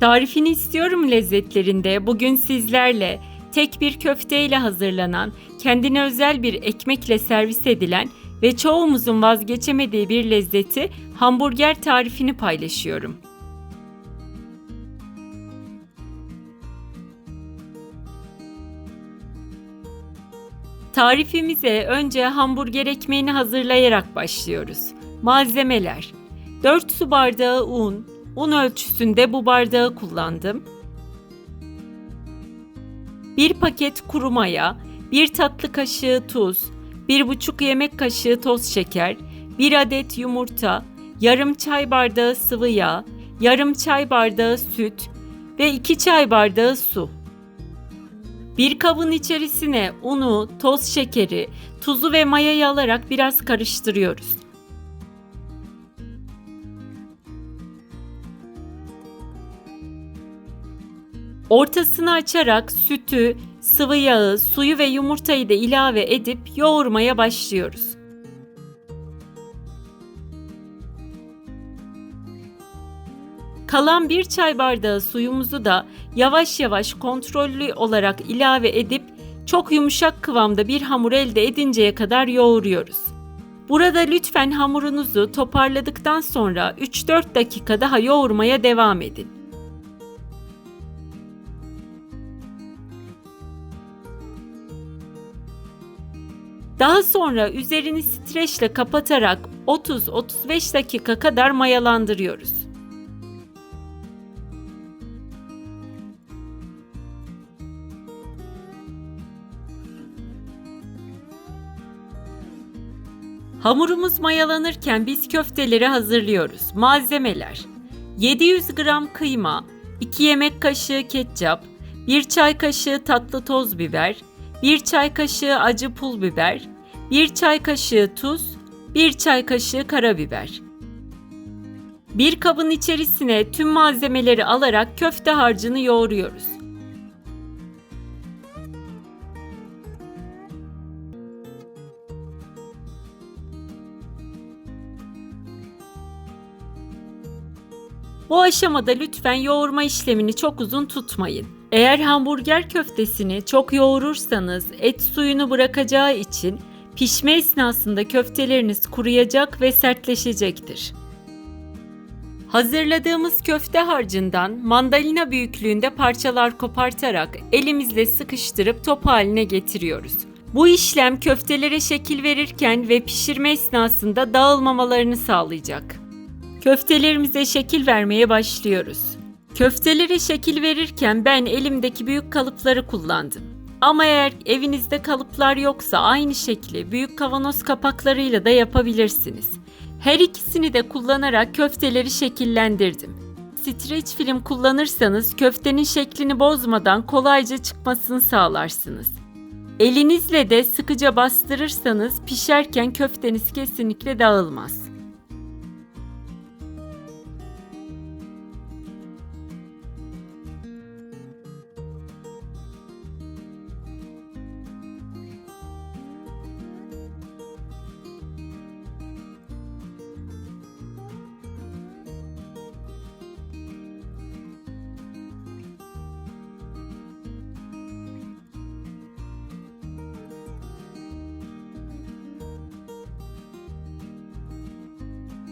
Tarifini istiyorum lezzetlerinde bugün sizlerle tek bir köfteyle hazırlanan, kendine özel bir ekmekle servis edilen ve çoğumuzun vazgeçemediği bir lezzeti hamburger tarifini paylaşıyorum. Tarifimize önce hamburger ekmeğini hazırlayarak başlıyoruz. Malzemeler 4 su bardağı un, un ölçüsünde bu bardağı kullandım. 1 paket kuru maya, 1 tatlı kaşığı tuz, 1,5 yemek kaşığı toz şeker, 1 adet yumurta, yarım çay bardağı sıvı yağ, yarım çay bardağı süt ve 2 çay bardağı su. Bir kabın içerisine unu, toz şekeri, tuzu ve mayayı alarak biraz karıştırıyoruz. Ortasını açarak sütü, sıvı yağı, suyu ve yumurtayı da ilave edip yoğurmaya başlıyoruz. Kalan bir çay bardağı suyumuzu da yavaş yavaş kontrollü olarak ilave edip çok yumuşak kıvamda bir hamur elde edinceye kadar yoğuruyoruz. Burada lütfen hamurunuzu toparladıktan sonra 3-4 dakika daha yoğurmaya devam edin. Daha sonra üzerini streçle kapatarak 30-35 dakika kadar mayalandırıyoruz. Hamurumuz mayalanırken biz köfteleri hazırlıyoruz. Malzemeler 700 gram kıyma, 2 yemek kaşığı ketçap, 1 çay kaşığı tatlı toz biber, 1 çay kaşığı acı pul biber, 1 çay kaşığı tuz, 1 çay kaşığı karabiber. Bir kabın içerisine tüm malzemeleri alarak köfte harcını yoğuruyoruz. Bu aşamada lütfen yoğurma işlemini çok uzun tutmayın. Eğer hamburger köftesini çok yoğurursanız et suyunu bırakacağı için pişme esnasında köfteleriniz kuruyacak ve sertleşecektir. Hazırladığımız köfte harcından mandalina büyüklüğünde parçalar kopartarak elimizle sıkıştırıp top haline getiriyoruz. Bu işlem köftelere şekil verirken ve pişirme esnasında dağılmamalarını sağlayacak. Köftelerimize şekil vermeye başlıyoruz. Köftelere şekil verirken ben elimdeki büyük kalıpları kullandım. Ama eğer evinizde kalıplar yoksa aynı şekli büyük kavanoz kapaklarıyla da yapabilirsiniz. Her ikisini de kullanarak köfteleri şekillendirdim. Streç film kullanırsanız köftenin şeklini bozmadan kolayca çıkmasını sağlarsınız. Elinizle de sıkıca bastırırsanız pişerken köfteniz kesinlikle dağılmaz.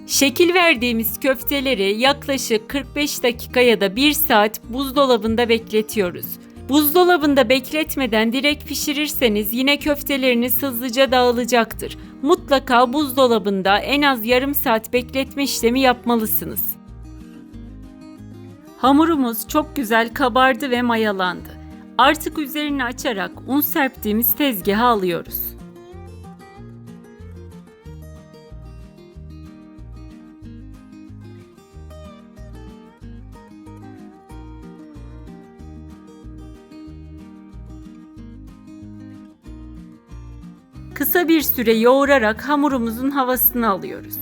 Şekil verdiğimiz köfteleri yaklaşık 45 dakika ya da 1 saat buzdolabında bekletiyoruz. Buzdolabında bekletmeden direkt pişirirseniz yine köfteleriniz hızlıca dağılacaktır. Mutlaka buzdolabında en az yarım saat bekletme işlemi yapmalısınız. Hamurumuz çok güzel kabardı ve mayalandı. Artık üzerini açarak un serptiğimiz tezgaha alıyoruz. Kısa bir süre yoğurarak hamurumuzun havasını alıyoruz.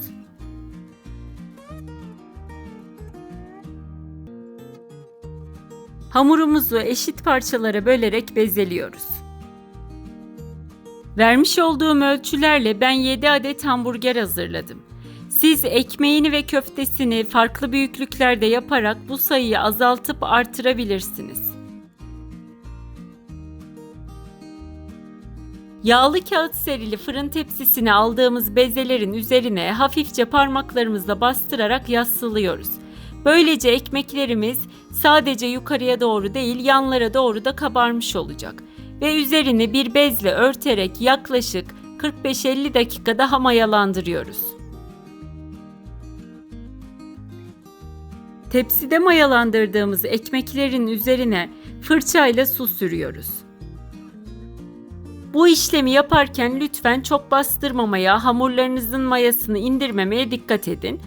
Hamurumuzu eşit parçalara bölerek bezeliyoruz. Vermiş olduğum ölçülerle ben 7 adet hamburger hazırladım. Siz ekmeğini ve köftesini farklı büyüklüklerde yaparak bu sayıyı azaltıp artırabilirsiniz. Yağlı kağıt serili fırın tepsisine aldığımız bezelerin üzerine hafifçe parmaklarımızla bastırarak yassılıyoruz. Böylece ekmeklerimiz sadece yukarıya doğru değil yanlara doğru da kabarmış olacak ve üzerini bir bezle örterek yaklaşık 45-50 dakika daha mayalandırıyoruz. Tepside mayalandırdığımız ekmeklerin üzerine fırçayla su sürüyoruz. Bu işlemi yaparken lütfen çok bastırmamaya, hamurlarınızın mayasını indirmemeye dikkat edin.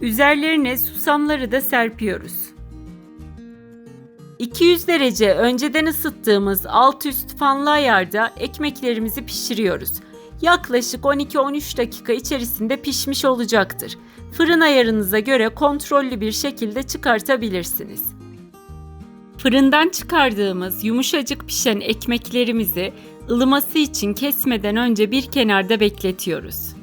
Üzerlerine susamları da serpiyoruz. 200 derece önceden ısıttığımız alt üst fanlı ayarda ekmeklerimizi pişiriyoruz. Yaklaşık 12-13 dakika içerisinde pişmiş olacaktır. Fırın ayarınıza göre kontrollü bir şekilde çıkartabilirsiniz. Fırından çıkardığımız yumuşacık pişen ekmeklerimizi ılıması için kesmeden önce bir kenarda bekletiyoruz.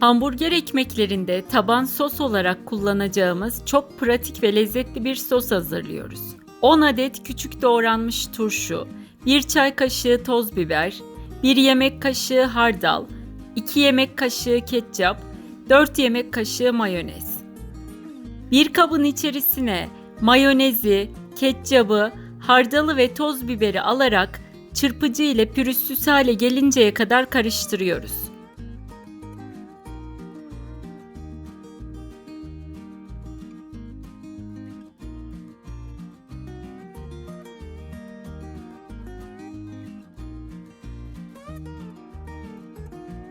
Hamburger ekmeklerinde taban sos olarak kullanacağımız çok pratik ve lezzetli bir sos hazırlıyoruz. 10 adet küçük doğranmış turşu, 1 çay kaşığı toz biber, 1 yemek kaşığı hardal, 2 yemek kaşığı ketçap, 4 yemek kaşığı mayonez. Bir kabın içerisine mayonezi, ketçabı, hardalı ve toz biberi alarak çırpıcı ile pürüzsüz hale gelinceye kadar karıştırıyoruz.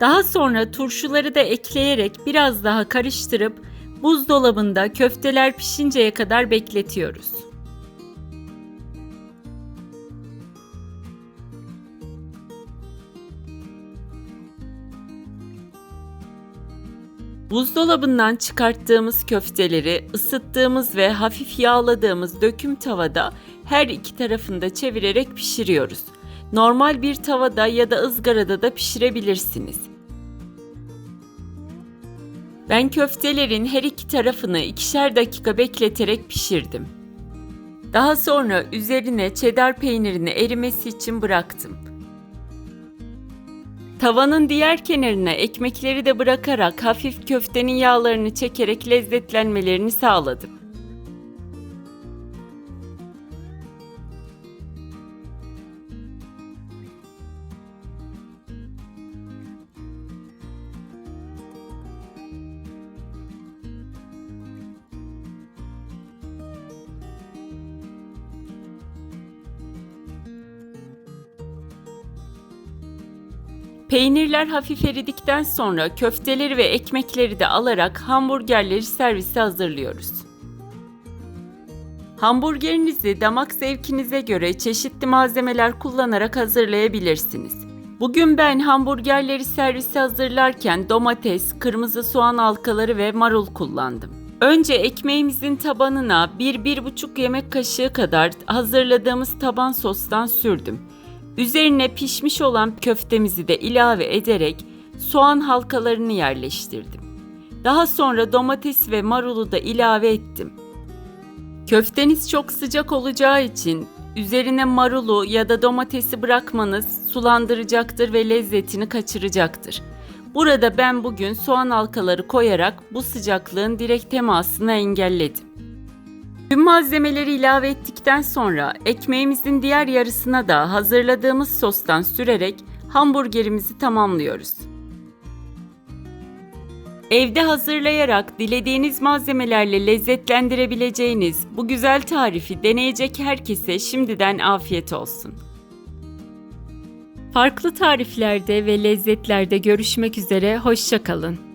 Daha sonra turşuları da ekleyerek biraz daha karıştırıp buzdolabında köfteler pişinceye kadar bekletiyoruz. Buzdolabından çıkarttığımız köfteleri ısıttığımız ve hafif yağladığımız döküm tavada her iki tarafında çevirerek pişiriyoruz. Normal bir tavada ya da ızgarada da pişirebilirsiniz. Ben köftelerin her iki tarafını ikişer dakika bekleterek pişirdim. Daha sonra üzerine çedar peynirini erimesi için bıraktım. Tavanın diğer kenarına ekmekleri de bırakarak hafif köftenin yağlarını çekerek lezzetlenmelerini sağladım. Peynirler hafif eridikten sonra köfteleri ve ekmekleri de alarak hamburgerleri servise hazırlıyoruz. Hamburgerinizi damak zevkinize göre çeşitli malzemeler kullanarak hazırlayabilirsiniz. Bugün ben hamburgerleri servise hazırlarken domates, kırmızı soğan halkaları ve marul kullandım. Önce ekmeğimizin tabanına 1-1,5 yemek kaşığı kadar hazırladığımız taban sostan sürdüm. Üzerine pişmiş olan köftemizi de ilave ederek soğan halkalarını yerleştirdim. Daha sonra domates ve marulu da ilave ettim. Köfteniz çok sıcak olacağı için üzerine marulu ya da domatesi bırakmanız sulandıracaktır ve lezzetini kaçıracaktır. Burada ben bugün soğan halkaları koyarak bu sıcaklığın direkt temasını engelledim. Tüm malzemeleri ilave ettikten sonra ekmeğimizin diğer yarısına da hazırladığımız sostan sürerek hamburgerimizi tamamlıyoruz. Evde hazırlayarak dilediğiniz malzemelerle lezzetlendirebileceğiniz bu güzel tarifi deneyecek herkese şimdiden afiyet olsun. Farklı tariflerde ve lezzetlerde görüşmek üzere, hoşçakalın.